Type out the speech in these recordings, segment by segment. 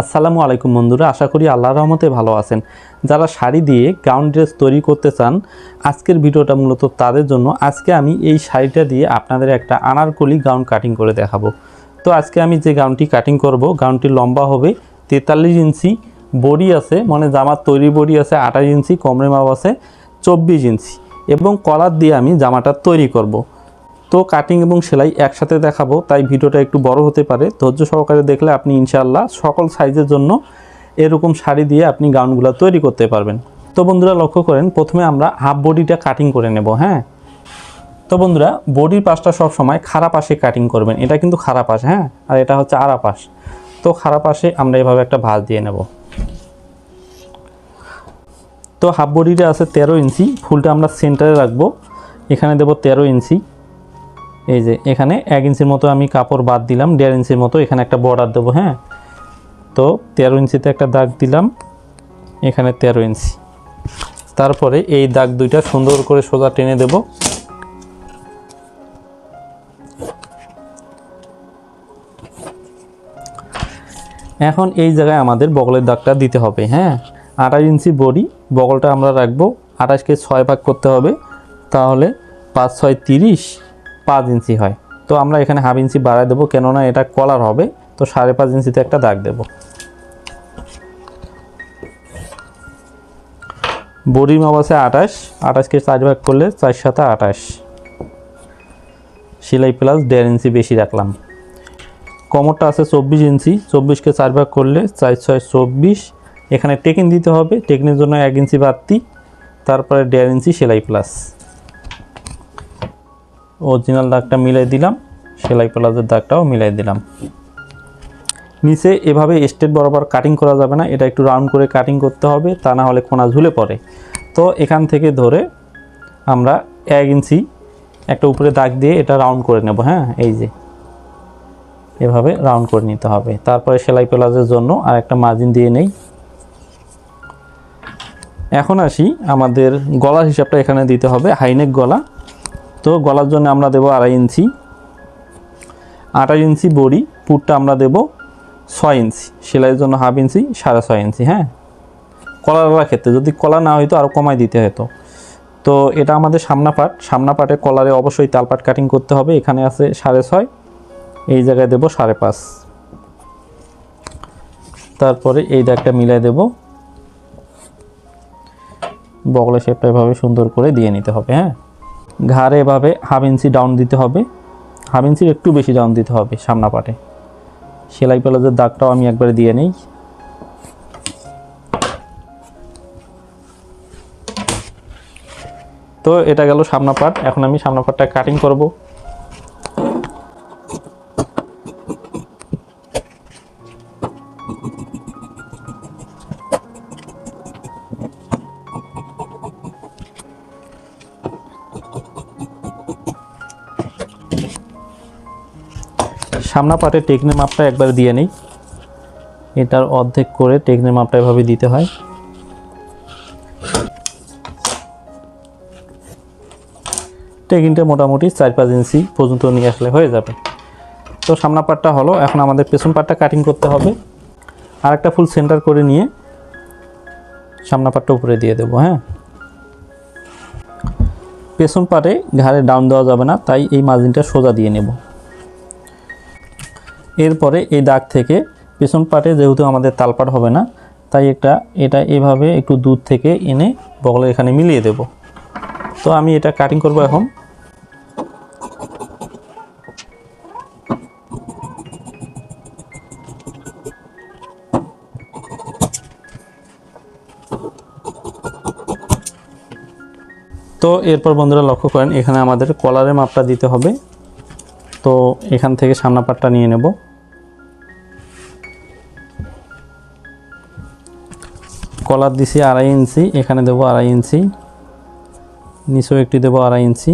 আসসালামু আলাইকুম বন্ধুরা, আশা করি আল্লাহর রহমতে ভালো আছেন। যারা শাড়ি দিয়ে গাউন ড্রেস তৈরি করতে চান, আজকের ভিডিওটা মূলত তাদের জন্য। আজকে আমি এই শাড়িটা দিয়ে আপনাদের একটা আনারকলি গাউন কাটিং করে দেখাবো। তো আজকে আমি যে গাউনটি কাটিং করব, গাউনটি লম্বা হবে, তেতাল্লিশ ইঞ্চি, বডি আছে মানে জামার তৈরি বডি আছে, আঠাশ ইঞ্চি, কমরে মাপ আছে, চব্বিশ ইঞ্চি। এবং কলার দিয়ে আমি জামাটা তৈরি করব। তো কাটিং এবং সেলাই একসাথে দেখাবো, তাই ভিডিওটা একটু বড় হতে পারে। ধৈর্য সহকারে দেখলে আপনি ইনশাআল্লাহ সকল সাইজের জন্য এরকম শাড়ি দিয়ে আপনি গাউনগুলো তৈরি করতে পারবেন। তো বন্ধুরা, লক্ষ্য করেন, প্রথমে আমরা হাফ বডিটা কাটিং করে নেব হ্যাঁ? তো বন্ধুরা, বডির পাশটা সব সময় খারাপ পাশে কাটিং করবেন। এটা কিন্তু খারাপ পাশ হ্যাঁ? আর এটা হচ্ছে আড়া পাশ তো খারাপ পাশে আমরা এভাবে একটা ভাঁজ দিয়ে নেব। তো হাফ বডিটা আছে তেরো ইঞ্চি, ফুলটা আমরা সেন্টারে রাখব। এখানে দেবো তেরো ইঞ্চি। এই যে এখানে এক ইঞ্চির মতো আমি কাপড় বাদ দিলাম, দেড় ইঞ্চির মতো এখানে একটা বর্ডার দেবো হ্যাঁ? তো তেরো ইঞ্চিতে একটা দাগ দিলাম, এখানে তেরো ইঞ্চি। তারপরে এই দাগ দুইটা সুন্দর করে সোজা টেনে দেব। এখন এই জায়গায় আমাদের বগলের দাগটা দিতে হবে হ্যাঁ? আঠাশ ইঞ্চি বডি, বগলটা আমরা রাখব, আঠাশকে ছয় ভাগ করতে হবে, তাহলে পাঁচ, ছয়, তিরিশ পাঁচ ইঞ্চি হয়। তো আমরা এখানে হাফ ইঞ্চি বাড়ায় দেবো, কেননা এটা কলার হবে। তো সাড়ে পাঁচ ইঞ্চিতে একটা দাগ দেব। বডির মাপ আছে আঠাশ। আঠাশকে চার ভাগ করলে চার সাথে আঠাশ। সেলাই প্লাস দেড় ইঞ্চি বেশি রাখলাম। কমরটা আছে চব্বিশ ইঞ্চি। চব্বিশকে চার ভাগ করলে চার ছয় চব্বিশ। এখানে টেকিন দিতে হবে। টেকিনের জন্য এক ইঞ্চি বাড়তি। তারপরে দেড় ইঞ্চি সেলাই প্লাস অরিজিনাল দাগটা মিলাই দিলাম, সেলাই প্লাজের দাগটাও মিলাই দিলাম। নিচে এভাবে স্টেট বরাবর কাটিং করা যাবে না, এটা একটু রাউন্ড করে কাটিং করতে হবে, তা না হলে কোনা ঝুলে পড়ে। তো এখান থেকে ধরে আমরা এক ইঞ্চি একটা উপরে দাগ দিয়ে এটা রাউন্ড করে নেব হ্যাঁ এই যে। এভাবে রাউন্ড করে নিতে হবে। তারপরে সেলাই প্লাজের জন্য আর একটা মার্জিন দিয়ে নেই। এখন আসি, আমাদের গলার হিসাবটা এখানে দিতে হবে হাইনেক গলা। তো গলার জন্য আমরা দেবো আড়াই ইঞ্চি। আড়াই ইঞ্চি বড়ি, পুরটা আমরা দেব ছয় ইঞ্চি। সেলাইয়ের জন্য হাফ ইঞ্চি, সাড়ে ছয় ইঞ্চি হ্যাঁ? কলার ক্ষেত্রে, যদি কলা না হইতো আরও কমাই দিতে হতো। তো এটা আমাদের সামনা পাট সামনা পাটে কলারে অবশ্যই তালপাট কাটিং করতে হবে। এখানে আছে সাড়ে ছয়, এই জায়গায় দেব সাড়ে পাঁচ। তারপরে এই দাগটা মিলাই দেব। বগলের শেপটা এভাবে সুন্দর করে দিয়ে নিতে হবে হ্যাঁ? ঘাড়ে এভাবে হাফ ইঞ্চি ডাউন দিতে হবে। হাফ ইঞ্চির একটু বেশি ডাউন দিতে হবে সামনা পাটে সেলাই পেলাজের দাগটাও আমি একবারে দিয়ে নেই। তো এটা গেল সামনা পাট এখন আমি সামনা পাটটা কাটিং করব। সামনা পাটে টেকনের মাপটা একবার দিয়ে নিই। এটার অর্ধেক করে টেকনের মাপটা এভাবে দিতে হয়। টেকিনটা মোটামুটি চার পাঁচ ইঞ্চি পর্যন্ত নিয়ে আসলে হয়ে যাবে। তো সামনা পাটটা হলো, এখন আমাদের পেছন পাটটা কাটিং করতে হবে। আর একটা ফুল সেন্টার করে নিয়ে সামনা পাটটা উপরে দিয়ে দেবো হ্যাঁ। পেছন পাটে ঘাড়ে ডাউন দেওয়া যাবে না, তাই এই মার্জিনটা সোজা দিয়ে নেব। এরপরে এই দাগ থেকে পেছন পাটে যেহেতু আমাদের তালপাট হবে না, তাই একটা এটা এভাবে একটু দূর থেকে এনে বগলের এখানে মিলিয়ে দেব। তো আমি এটা কাটিং করব এখন। তো এরপর বন্ধুরা লক্ষ্য করেন, এখানে আমাদের কলারের মাপটা দিতে হবে। তো এখান থেকে সামনা পাটটা নিয়ে নেব। কলার দিছি আড়াই ইঞ্চি, এখানে দেবো আড়াই ইঞ্চি, নিচেও একটি দেবো আড়াই ইঞ্চি।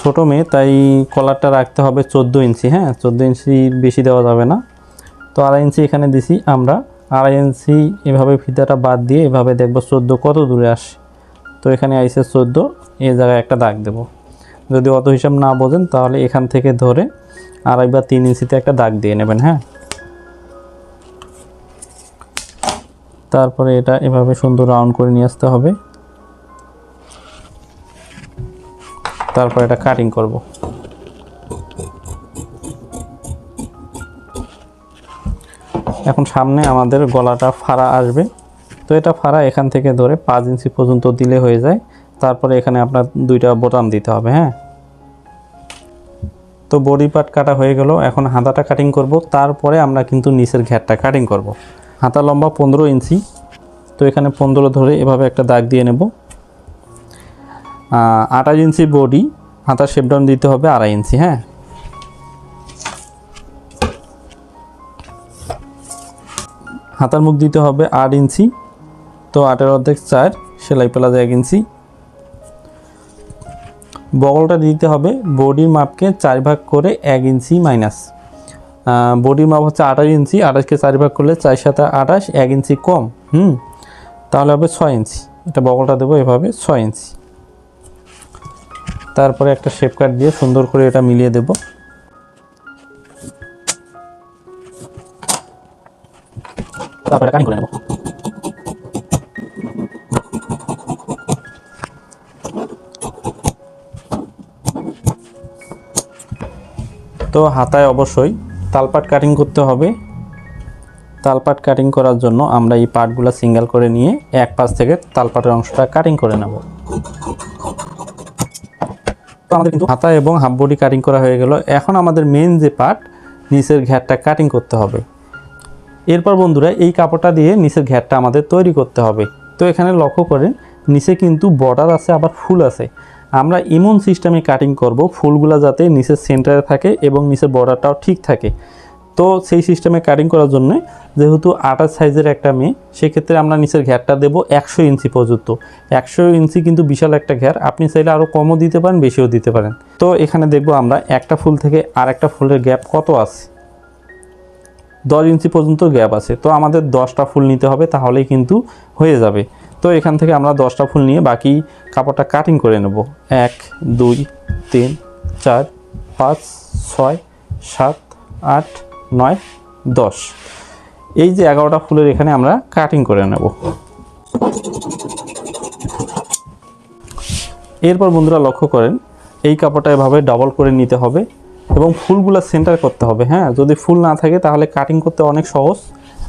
ছোটো মেয়ে, তাই কলারটা রাখতে হবে চোদ্দ ইঞ্চি হ্যাঁ? চোদ্দ ইঞ্চি বেশি দেওয়া যাবে না। তো আড়াই ইঞ্চি এখানে দিছি আমরা। আড়াই ইঞ্চি এভাবে ফিতাটা বাদ দিয়ে এভাবে দেখব চোদ্দ কত দূরে আসে। তো এখানে আইসে চোদ্দ, এই জায়গায় একটা দাগ দেব। যদি অত হিসাব না বোঝেন, তাহলে এখান থেকে ধরে আড়াই বা তিন ইঞ্চিতে একটা দাগ দিয়ে নেবেন হ্যাঁ? তারপরে এটা এভাবে সুন্দর রাউন্ড করে নিয়ে আসতে হবে। তারপর এটা কাটিং করব। এখন সামনে আমাদের গলাটা ফাড়া আসবে। তো এটা ফাড়া এখান থেকে ধরে পাঁচ ইঞ্চি পর্যন্ত দিলে হয়ে যায়। তারপরে এখানে আপনার দুইটা বোতাম দিতে হবে হ্যাঁ? তো বডি পার্ট কাটা হয়ে গেল, এখন হাতাটা কাটিং করব, তারপরে আমরা কিন্তু নিচের ঘ্যাটটা কাটিং করব। হাতা লম্বা পনেরো ইঞ্চি, তো এখানে পনেরো ধরে এভাবে একটা দাগ দিয়ে নেব। আঠাশ ইঞ্চি বডি, হাতা শেপডাউন দিতে হবে আড়াই ইঞ্চি হ্যাঁ? হাতার মুখ দিতে হবে আট ইঞ্চি তো আটের অর্ধেক চার, সেলাই প্লাজা এক ইঞ্চি। বগলটা দিতে হবে বডির মাপকে চার ভাগ করে এক ইঞ্চি মাইনাস বডির মাপ হচ্ছে আঠাশ ইঞ্চি, আঠাশকে চার ভাগ করলে চার সাথে আঠাশ, এক ইঞ্চি কম, হুম? তাহলে হবে ছয় ইঞ্চি। এটা বগলটা দেবো এভাবে, ছয় ইঞ্চি। তারপরে একটা শেপ কাট দিয়ে সুন্দর করে এটা মিলিয়ে দেব। তারপরে কাটিং করে নেব। তো হাতায় অবশ্যই তালপাট কাটিং করতে হবে। তালপাট কাটিং করার জন্য আমরা এই পার্টগুলো সিঙ্গেল করে নিয়ে এক পাশ থেকে তালপাটের অংশটা কাটিং করে নেব। তো আমাদের কিন্তু হাতা এবং হাফ বডি কাটিং করা হয়ে গেল। এখন আমাদের মেন যে পার্ট নিচের ঘ্যাটটা কাটিং করতে হবে। এরপর বন্ধুরা, এই কাপড়টা দিয়ে নিচের ঘ্যাটটা আমাদের তৈরি করতে হবে। তো এখানে লক্ষ্য করেন, নিচে কিন্তু বর্ডার আছে, আবার ফুল আছে। আমরা এমন সিস্টেমে কাটিং করব, ফুলগুলো যাতে নিচের সেন্টারে থাকে এবং নিচের বর্ডারটাও ঠিক থাকে। তো সেই সিস্টেমে কাটিং করার জন্য যেহেতু আটাশ সাইজের একটা মেয়ে, সেক্ষেত্রে আমরা নিচের ঘ্যারটা দেবো একশো ইঞ্চি পর্যন্ত। একশো ইঞ্চি কিন্তু বিশাল একটা ঘ্যার আপনি চাইলে আরও কমও দিতে পারেন, বেশিও দিতে পারেন। তো এখানে দেখব আমরা একটা ফুল থেকে আর একটা ফুলের গ্যাপ কত আছে। দশ ইঞ্চি পর্যন্ত গ্যাপ আছে। তো আমাদের দশটা ফুল নিতে হবে, তাহলেই কিন্তু হয়ে যাবে। তো এখান থেকে আমরা দশটা ফুল নিয়ে বাকি কাপড়টা কাটিং করে নেব। এক, দুই, তিন, চার, পাঁচ, ছয়, সাত, আট, নয়, দশ। এই যে এগারোটা ফুলের এখানে আমরা কাটিং করে নেব। এরপর বন্ধুরা লক্ষ্য করেন, এই কাপড়টা এভাবে ডাবল করে নিতে হবে এবং ফুলগুলো সেন্টার করতে হবে হ্যাঁ? যদি ফুল না থাকে তাহলে কাটিং করতে অনেক সহজ,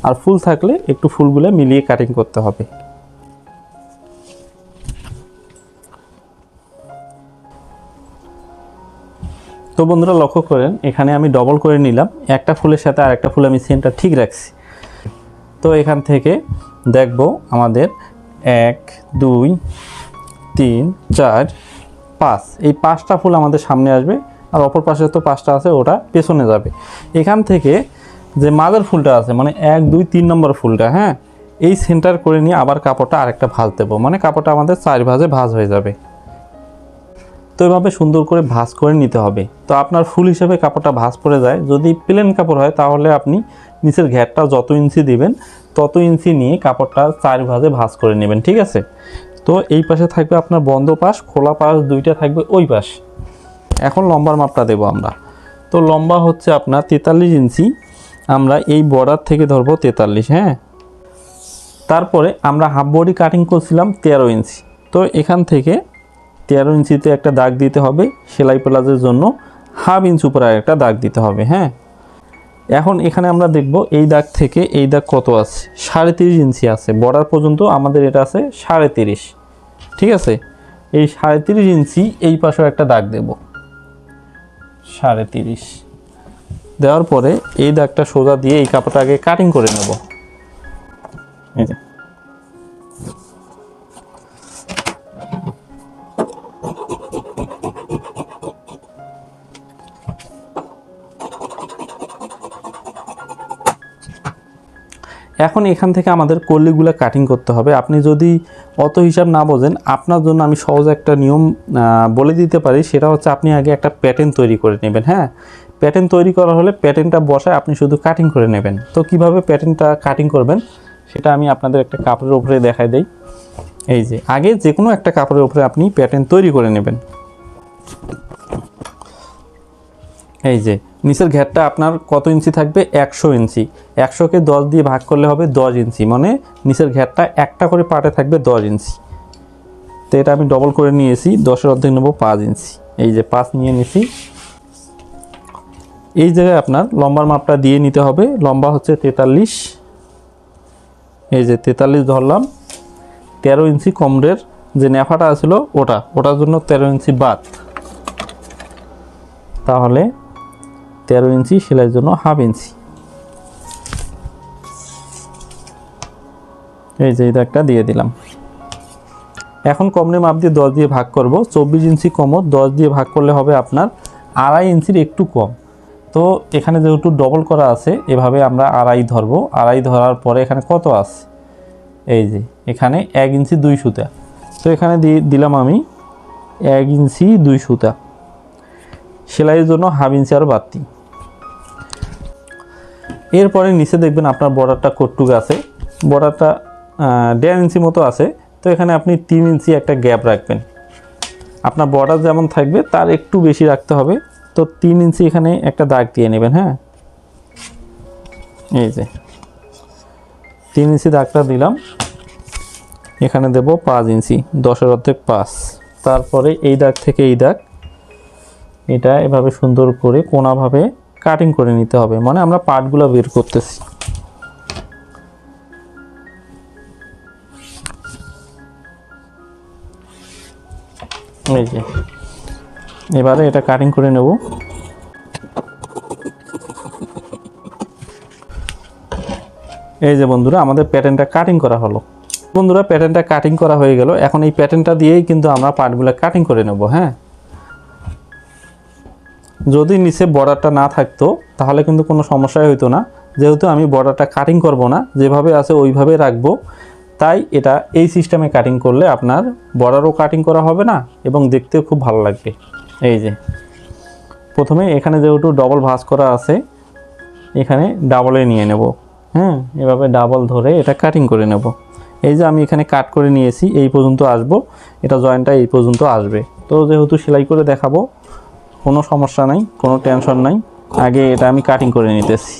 আর ফুল থাকলে একটু ফুলগুলো মিলিয়ে কাটিং করতে হবে। তো বন্ধুরা লক্ষ্য করেন, এখানে আমি ডবল করে নিলাম। একটা ফুলের সাথে আর একটা ফুল আমি সেন্টার ঠিক রাখছি। তো এখান থেকে দেখব আমাদের এক, দুই, তিন, চার, পাঁচ। এই পাঁচটা ফুল আমাদের সামনে আসবে, আর অপর পাশে তো পাঁচটা আছে, ওটা পেছনে যাবে। এখান থেকে যে মাদার ফুলটা আছে মানে এক, দুই, তিন নম্বর ফুলটা হ্যাঁ এই সেন্টার করে নিয়ে আবার কাপড়টা আরেকটা ভাঁজ দেবো। মানে কাপড়টা আমাদের চার ভাঁজে ভাঁজ হয়ে যাবে। তো এভাবে সুন্দর করে ভাঁজ করে নিতে হবে। তো আপনার ফুল হিসেবে কাপড়টা ভাঁজ পড়ে যায়। যদি প্লেন কাপড় হয়, তাহলে আপনি নিচের ঘ্যাটটা যত ইঞ্চি দিবেন, তত ইঞ্চি নিয়ে কাপড়টা চার ভাঁজে ভাঁজ করে নেবেন, ঠিক আছে? তো এই পাশে থাকবে আপনার বন্ধ পাশ, খোলা পাশ দুইটা থাকবে ওই পাশ। এখন লম্বার মাপটা দেবো আমরা। তো লম্বা হচ্ছে আপনার তেতাল্লিশ ইঞ্চি। আমরা এই বর্ডার থেকে ধরবো তেতাল্লিশ হ্যাঁ? তারপরে আমরা হাফ বডি কাটিং করছিলাম তেরো ইঞ্চি। তো এখান থেকে তেরো ইঞ্চিতে একটা দাগ দিতে হবে, সেলাই প্লাজের জন্য হাফ ইঞ্চ উপরে একটা দাগ দিতে হবে হ্যাঁ? এখন এখানে আমরা দেখব এই দাগ থেকে এই দাগ কত আছে, সাড়ে তিরিশ ইঞ্চি আছে, বর্ডার পর্যন্ত আমাদের এটা আছে সাড়ে তিরিশ, ঠিক আছে? এই সাড়ে তিরিশ ইঞ্চি এই পাশেও একটা দাগ দেব, সাড়ে তিরিশ। দেওয়ার পরে এই দাগটা সোজা দিয়ে এই কাপড়টা আগে কাটিং করে নেব। এই যে এখন এখান থেকে আমাদের কল্লিগুলো কাটিং করতে হবে। আপনি যদি অত হিসাব না বোঝেন, আপনার জন্য আমি সহজ একটা নিয়ম বলে দিতে পারি। সেটা হচ্ছে আপনি আগে একটা প্যাটার্ন তৈরি করে নেবেন হ্যাঁ? প্যাটার্ন তৈরি করা হলে প্যাটার্নটা বসায় আপনি শুধু কাটিং করে নেবেন। তো কীভাবে প্যাটার্নটা কাটিং করবেন, সেটা আমি আপনাদের একটা কাপড়ের উপরে দেখাই দেই। এই যে, আগে যে কোনো একটা কাপড়ের উপরে আপনি প্যাটার্ন তৈরি করে নেবেন। এই যে, নিচের ঘেরটা আপনার কত ইঞ্চি থাকবে? একশো ইঞ্চি। একশোকে দশ দিয়ে ভাগ করলে হবে দশ ইঞ্চি। মানে নিচের ঘেরটা একটা করে পার্টে থাকবে দশ ইঞ্চি। তো এটা আমি ডবল করে নিয়েছি, দশের অর্ধেক নেব পাঁচ ইঞ্চি। এই যে পাঁচ নিয়ে নিছি। এই জায়গায় আপনার লম্বার মাপটা দিয়ে নিতে হবে। লম্বা হচ্ছে তেতাল্লিশ। এই যে তেতাল্লিশ ধরলাম। তেরো ইঞ্চি কমরের যে ন্যাফাটা আছিল ওটা। ওটার জন্য তেরো ইঞ্চি বাদ। তাহলে তেরো ইঞ্চি, সেলাইয়ের জন্য হাফ ইঞ্চি। এই যে একটা দিয়ে দিলাম। এখন কমরে মাপ দিয়ে দশ দিয়ে ভাগ করব। চব্বিশ ইঞ্চি কমর দশ দিয়ে ভাগ করলে হবে আপনার আড়াই ইঞ্চির একটু কম। তো এখানে যেহেতু ডবল করা আছে, এভাবে আমরা আড়াই ধরবো। আড়াই ধরার পরে এখানে কত আছে? এই যে, এখানে এক ইঞ্চি দুই সুতা। তো এখানে দিলাম আমি এক ইঞ্চি দুই সুতা। সেলাইয়ের জন্য হাফ ইঞ্চি আরও বাড়তি। এরপরে নিচে দেখবেন আপনার বর্ডারটা কটুক আছে। বর্ডারটা দেড় ইঞ্চি মতো আছে। তো এখানে আপনি তিন ইঞ্চি একটা গ্যাপ রাখবেন। আপনার বর্ডার যেমন থাকবে, তার একটু বেশি রাখতে হবে। তো তিন ইঞ্চি এখানে একটা দাগ দিয়ে নেবেন হ্যাঁ? এই যে। তিন ইঞ্চি দাগটা দিলাম। এখানে দেব পাঁচ ইঞ্চি, দশের অর্ধেক পাঁচ। তারপরে এই দাগ থেকে এই দাগ। এটা এভাবে সুন্দর করে কোনাভাবে কাটিং করে নিতে হবে। মানে আমরা পার্টগুলো বের করতেছি। এই যে, এবারে এটা কাটিং করে নেব। এই যে বন্ধুরা, আমাদের প্যাটার্নটা কাটিং করা হলো। বন্ধুরা প্যাটার্নটা কাটিং করা হয়ে গেল। এখন এই প্যাটার্নটা দিয়েই কিন্তু আমরা পার্টগুলো কাটিং করে নেব হ্যাঁ? যদি নিচে বর্ডারটা না থাকতো, তাহলে কিন্তু কোনো সমস্যাই হইতো না। যেহেতু আমি বর্ডারটা কাটিং করব না, যেভাবে আছে ওইভাবে রাখব। তাই এটা এই সিস্টেমে কাটিং করলে আপনার বর্ডারও কাটিং করা হবে না, এবং দেখতেও খুব ভালো লাগবে। এই যে, প্রথমে এখানে যেহেতু ডবল ভাঁজ করা আছে, এখানে ডাবলে নিয়ে নেব। হ্যাঁ এভাবে ডাবল ধরে এটা কাটিং করে নেব। এই যে আমি এখানে কাট করে নিয়েছি, এই পর্যন্ত আসব। এটা জয়েন্টটা এই পর্যন্ত আসবে। তো যেহেতু সেলাই করে দেখাবো কোনো সমস্যা নাই, কোনো টেনশন নাই। আগে এটা আমি কাটিং করে নিতেছি।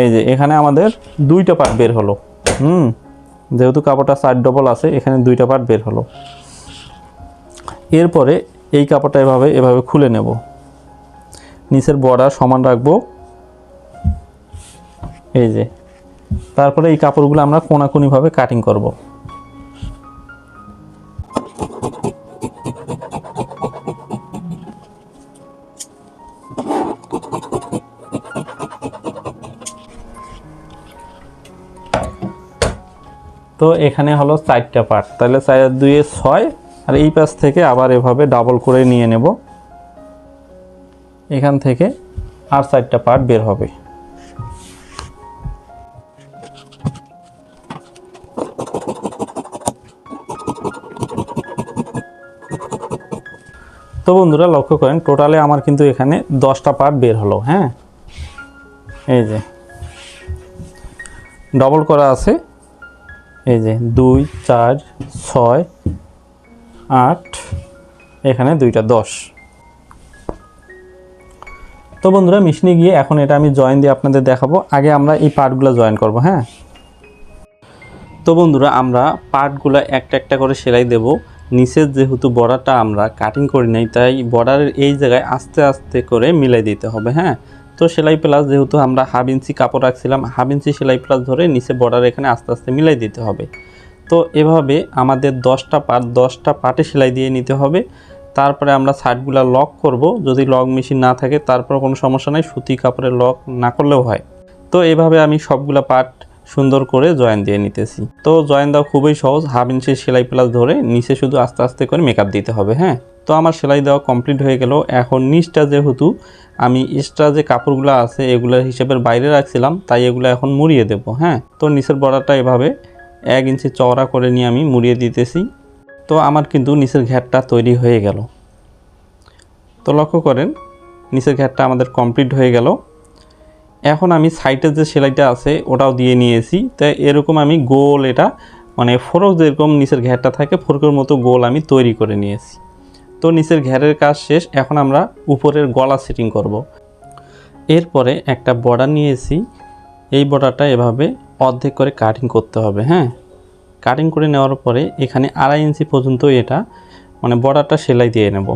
এই যে এখানে আমাদের দুইটা পার্ট বের হলো। হুম, যেহেতু কাপড়টা সাইড ডবল আছে, এখানে দুইটা পার্ট বের হলো। এরপরে এই কাপড়টা এভাবে এভাবে খুলে নেব। নিচের বর্ডার সমান রাখব। এই যে, তারপরে এই কাপড়গুলো আমরা কোনাকুনিভাবে কাটিং করব। তো এখানে হলো চারটা পার্ট তাহলে চার, দুয়ে ছয়, আর এই পাশ থেকে আবার এভাবে ডাবল করে নিয়ে নেব। এখান থেকে আর চারটা পার্ট বের হবে। তো বন্ধুরা, লক্ষ্য করেন টোটালে আমার কিন্তু এখানে দশটা পার্ট বের হলো হ্যাঁ? এই যে। ডবল করা আছে। এই যে দুই, চার, ছয়, আট, এখানে দুইটা দশ। তো বন্ধুরা, মিশনে গিয়ে এখন এটা আমি জয়েন দিয়ে আপনাদের দেখাবো। আগে আমরা এই পার্টগুলো জয়েন করব হ্যাঁ? তো বন্ধুরা, আমরা পার্টগুলো একটা একটা করে সেলাই দেব। নিচের যেহেতু বর্ডারটা আমরা কাটিং করি নাই, তাই বর্ডারের এই জায়গায় আস্তে আস্তে করে মিলাই দিতে হবে হ্যাঁ? সেলাই প্লাস যেহেতু আমরা হাফ ইঞ্চি কাপড় রাখছিলাম, হাফ ইঞ্চি সেলাই প্লাস ধরে নিচে বর্ডার এখানে আস্তে আস্তে মিলাই দিতে হবে। তো এভাবে আমাদের দশটা পার্ট দশটা পার্টে সেলাই দিয়ে নিতে হবে। তারপরে আমরা সাইডগুলো লক করব। যদি লক মেশিন না থাকে, তারপর কোনো সমস্যা নেই, সুতি কাপড়ে লক না করলেও হয়। তো এভাবে আমি সবগুলা পার্ট সুন্দর করে জয়েন দিয়ে নিতেছি। তো জয়েন দেওয়া খুবই সহজ, হাফ ইঞ্চি সেলাই প্লাস ধরে নিচে শুধু আস্তে আস্তে করে মেকআপ দিতে হবে হ্যাঁ? তো আমার সেলাই দেওয়া কমপ্লিট হয়ে গেল। এখন নিচটা যেহেতু আমি এক্সট্রা যে কাপড়গুলো আছে এগুলোর হিসেবের বাইরে রাখছিলাম, তাই এগুলো এখন মুড়িয়ে দেব হ্যাঁ? তো নিচের বর্ডারটা এভাবে এক ইঞ্চি চওড়া করে নিয়ে আমি মুড়িয়ে দিতেছি। তো আমার কিন্তু নিচের ঘ্যাটটা তৈরি হয়ে গেল। তো লক্ষ্য করেন, নিচের ঘ্যাটটা আমাদের কমপ্লিট হয়ে গেল। এখন আমি সাইডের যে সেলাইটা আছে, ওটাও দিয়ে নিয়েছি। তাই এরকম আমি গোল এটা মানে ফোরক যেরকম নিচের ঘ্যাটটা থাকে, ফোরকের মতো গোল আমি তৈরি করে নিয়েছি। তো নিচের ঘেরের কাজ শেষ, এখন আমরা উপরের গলা সেটিং করব। এরপরে একটা বর্ডার নিয়েছি, এই বর্ডারটা এভাবে অর্ধেক করে কাটিং করতে হবে হ্যাঁ কাটিং করে নেওয়ার পরে এখানে আড়াই ইঞ্চি পর্যন্ত এটা মানে বর্ডারটা সেলাই দিয়ে নেব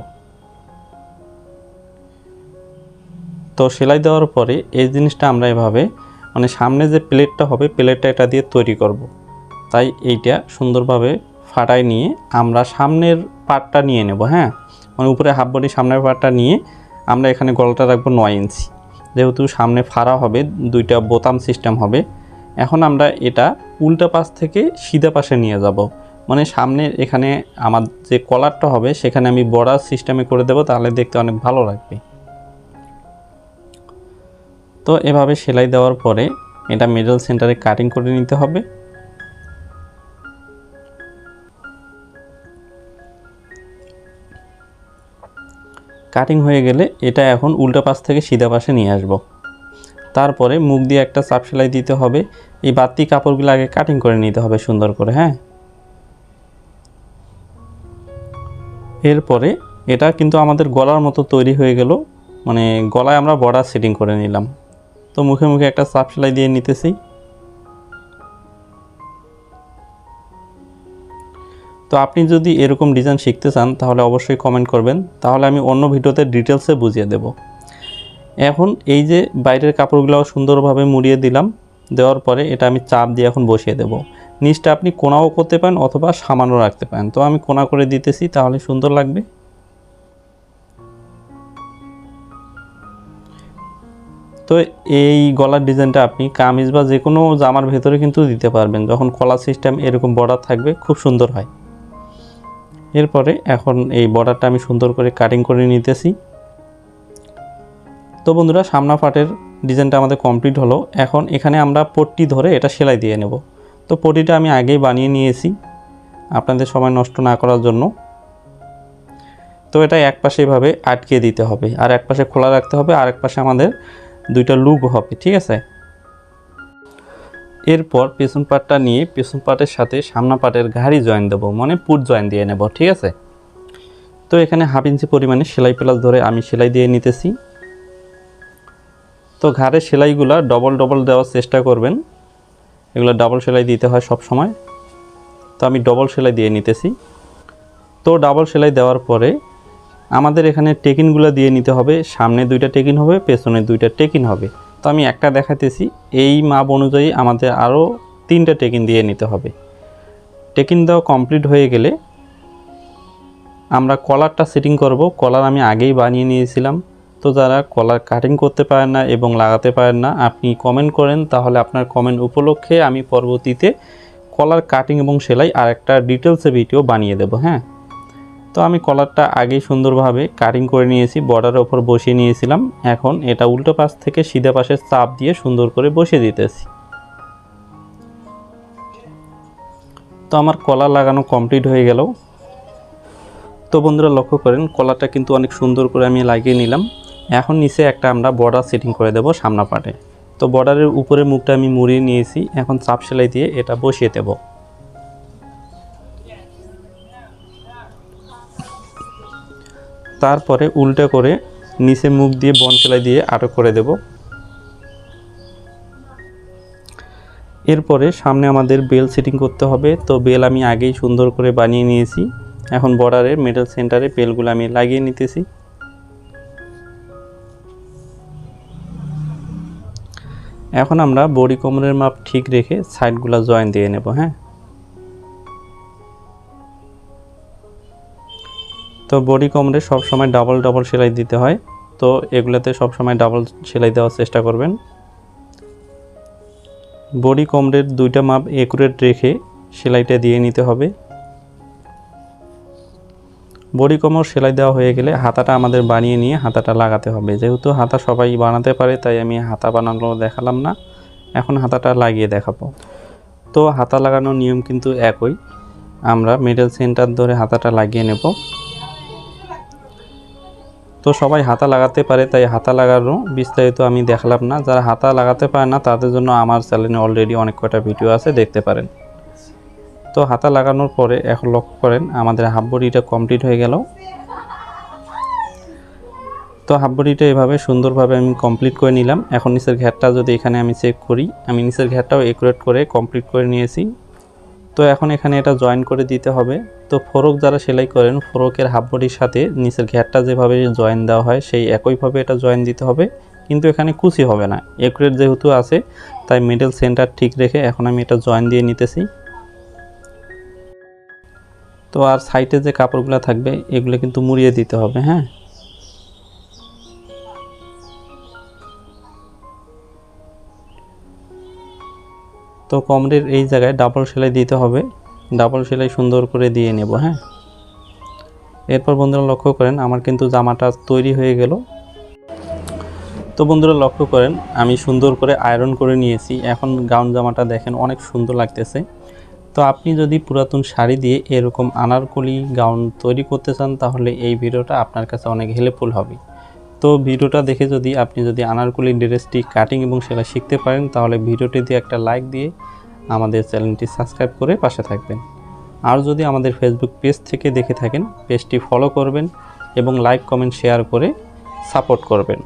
তো সেলাই দেওয়ার পরে এই জিনিসটা আমরা এভাবে মানে সামনে যে প্লেটটা হবে, প্লেটটা এটা দিয়ে তৈরি করব। তাই এইটা সুন্দরভাবে ফাটাই নিয়ে আমরা সামনের পার্টটা নিয়ে নেব হ্যাঁ? মানে উপরে হাফ বডি সামনের পার্টটা নিয়ে আমরা এখানে গলাটা রাখব নয় ইঞ্চি। যেহেতু সামনে ফাড়া হবে, দুইটা বোতাম সিস্টেম হবে, এখন আমরা এটা উল্টা পাশ থেকে সিধা পাশে নিয়ে যাব। মানে সামনে এখানে আমার যে কলারটা হবে, সেখানে আমি বর্ডার সিস্টেমে করে দেবো, তাহলে দেখতে অনেক ভালো লাগবে। তো এভাবে সেলাই দেওয়ার পরে এটা মিডল সেন্টারে কাটিং করে নিতে হবে। কাটিং হয়ে গেলে এটা এখন উল্টা পাশ থেকে সিধা পাশে নিয়ে আসব। তারপরে মুখ দিয়ে একটা চাপ সেলাই দিতে হবে। এই বাতি কাপড়গুলো আগে কাটিং করে নিতে হবে সুন্দর করে হ্যাঁ? এরপরে এটা কিন্তু আমাদের গলার মতো তৈরি হয়ে গেল। মানে গলায় আমরা বর্ডার সেটিং করে নিলাম। তো মুখে মুখে একটা চাপ সেলাই দিয়ে নিতেছি। তো আপনি যদি এরকম ডিজাইন শিখতে চান, তাহলে অবশ্যই কমেন্ট করবেন। তাহলে আমি অন্য ভিডিওতে ডিটেলসে বুঝিয়ে দেব। এখন এই যে বাইরের কাপড়গুলো সুন্দরভাবে মুড়িয়ে দিলাম, দেওয়ার পরে এটা আমি চাপ দিয়ে এখন বসিয়ে দেব। নিচটা আপনি কোনাও করতে পারেন অথবা সামান্য রাখতে পারেন। তো আমি কোনা করে দিতেছি, তাহলে সুন্দর লাগবে। তো এই গলার ডিজাইনটা আপনি কামিজ বা যে কোনো জামার ভেতরে কিন্তু দিতে পারবেন। যখন কলার সিস্টেম এরকম বর্ডার থাকবে, খুব সুন্দর হয়। এরপরে এখন এই বর্ডারটা আমি সুন্দর করে কাটিং করে নিতেছি। তো বন্ধুরা সামনা পাটের ডিজাইনটা আমাদের কমপ্লিট হলো। এখন এখানে আমরা পট্টি ধরে এটা সেলাই দিয়ে নেব। তো পট্টিটা আমি আগেই বানিয়ে নিয়েছি আপনাদের সময় নষ্ট না করার জন্য। তো এটা এক পাশে এভাবে আটকে দিতে হবে, আর এক পাশে খোলা রাখতে হবে, আর এক পাশে আমাদের দুইটা লুক হবে, ঠিক আছে? এরপর পেছন পাটটা নিয়ে পেছন পাটের সাথে সামনা পাটের ঘাড়ি জয়েন দেবো মানে পুট জয়েন দিয়ে নেব, ঠিক আছে? তো এখানে হাফ ইঞ্চি পরিমাণে সেলাই প্লাস ধরে আমি সেলাই দিয়ে নিতেছি। তো ঘাড়ের সেলাইগুলো ডবল ডবল দেওয়ার চেষ্টা করবেন। এগুলো ডাবল সেলাই দিতে হয় সব সময়। তো আমি ডবল সেলাই দিয়ে নিতেছি। তো ডাবল সেলাই দেওয়ার পরে আমাদের এখানে টেকিনগুলো দিয়ে নিতে হবে, সামনে দুইটা টেকিন হবে, পেছনে দুইটা টেকিন হবে। তো আমি একটা দেখাতেছি এই মাপ অনুযায়ী আমাদের আরও তিনটা টেকিন দিয়ে নিতে হবে। টেকিন দেওয়া কমপ্লিট হয়ে গেলে আমরা কলারটা সেটিং করব। কলার আমি আগেই বানিয়ে নিয়েছিলাম। তো যারা কলার কাটিং করতে পারেন না এবং লাগাতে পারেন না, আপনি কমেন্ট করেন, তাহলে আপনার কমেন্ট উপলক্ষে আমি পরবর্তীতে কলার কাটিং এবং সেলাই আর একটা ডিটেলসে ভিডিও বানিয়ে দেব হ্যাঁ? তো আমি কলারটা আগেই সুন্দরভাবে কাটিং করে নিয়েছি বর্ডারের ওপর বসিয়ে নিয়েছিলাম। এখন এটা উল্টো পাশ থেকে সিধা পাশের চাপ দিয়ে সুন্দর করে বসিয়ে দিতেছি। তো আমার কলার লাগানো কমপ্লিট হয়ে গেল। তো বন্ধুরা লক্ষ্য করেন কলারটা কিন্তু অনেক সুন্দর করে আমি লাগিয়ে নিলাম। এখন নিচে একটা আমরা বর্ডার সেটিং করে দেব সামনা পাটে। তো বর্ডারের উপরে মুখটা আমি মুড়িয়ে নিয়েছি, এখন চাপ সেলাই দিয়ে এটা বসিয়ে দেবো। তারপরে উল্টে করে নিচে মুখ দিয়ে বন সেলাই দিয়ে আটক করে দেব। এরপরে সামনে আমাদের বেল সেটিং করতে হবে। তো বেল আমি আগেই সুন্দর করে বানিয়ে নিয়েছি। এখন বর্ডারের মিডল সেন্টারে বেলগুলো আমি লাগিয়ে নিতেছি। এখন আমরা বডি কোমরের মাপ ঠিক রেখে সাইডগুলো জয়েন দিয়ে নেব হ্যাঁ? তো বডি কোমরে সব সময় ডাবল ডাবল সেলাই দিতে হয়। তো এগুলোতে সব সময় ডাবল সেলাই দেওয়ার চেষ্টা করবেন। বডি কোমরের দুইটা মাপ একুরেট রেখে সেলাইটা দিয়ে নিতে হবে। বডি কোমর সেলাই দেওয়া হয়ে গেলে হাতাটা আমাদের বানিয়ে নিয়ে হাতাটা লাগাতে হবে। যেহেতু হাতা সবাই বানাতে পারে, তাই আমি হাতা বানানো দেখালাম না। এখন হাতাটা লাগিয়ে দেখাবো। তো হাতা লাগানোর নিয়ম কিন্তু একই। আমরা মিডল সেন্টার ধরে হাতাটা লাগিয়ে নেব। তো সবাই হাতা লাগাতে পারে, তাই হাতা লাগানো বিস্তারিত আমি দেখালাম না। যারা হাতা লাগাতে পারে না, তাদের জন্য আমার চ্যানেলে অলরেডি অনেক কটা ভিডিও আছে, দেখতে পারেন। তো হাতা লাগানোর পরে এখন লক্ষ্য করেন, আমাদের হাফ বডিটা কমপ্লিট হয়ে গেল। তো হাফ বডিটা এভাবে সুন্দরভাবে আমি কমপ্লিট করে নিলাম। এখন নিচের ঘ্যাটটা যদি এখানে আমি চেক করি, আমি নিচের ঘ্যাটটাও একুরেট করে কমপ্লিট করে নিয়েছি। তো এখন এখানে এটা জয়েন করে দিতে হবে। তো ফোরক যারা সেলাই করেন, ফোরকের হাফ বডির সাথে নিচের ঘ্যাটটা যেভাবে জয়েন দেওয়া হয়, সেই একইভাবে এটা জয়েন দিতে হবে। কিন্তু এখানে কুচি হবে না। একুরেট যেহেতু আছে, তাই মিডল সেন্টার ঠিক রেখে এখন আমি এটা জয়েন দিয়ে নিতেছি। তো আর সাইডে যে কাপড়গুলো থাকবে, এগুলো কিন্তু মুড়িয়ে দিতে হবে হ্যাঁ? তো কমরের এই জায়গায় ডাবল সেলাই দিতে হবে। ডাবল সেলাই সুন্দর করে দিয়ে নেব হ্যাঁ? এরপর বন্ধুরা লক্ষ্য করেন, আমার কিন্তু জামাটা তৈরি হয়ে গেল। তো বন্ধুরা লক্ষ্য করেন, আমি সুন্দর করে আয়রন করে নিয়েছি। এখন গাউন জামাটা দেখেন অনেক সুন্দর লাগতেছে। তো আপনি যদি পুরাতন শাড়ি দিয়ে এরকম আনারকলি গাউন তৈরি করতে চান, তাহলে এই ভিডিওটা আপনার কাছে অনেক হেল্পফুল হবে। তো ভিডিওটা দেখে যদি আপনি যদি আনারকলি ড্রেসটি কাটিং এবং সেলাই শিখতে পারেন, তাহলে ভিডিওটি দিয়ে একটা লাইক দিয়ে আমাদের চ্যানেলটি সাবস্ক্রাইব করে পাশে থাকবেন। আর যদি আমাদের ফেসবুক পেজ থেকে দেখে থাকেন পেজটি ফলো করবেন এবং লাইক কমেন্ট শেয়ার করে সাপোর্ট করবেন।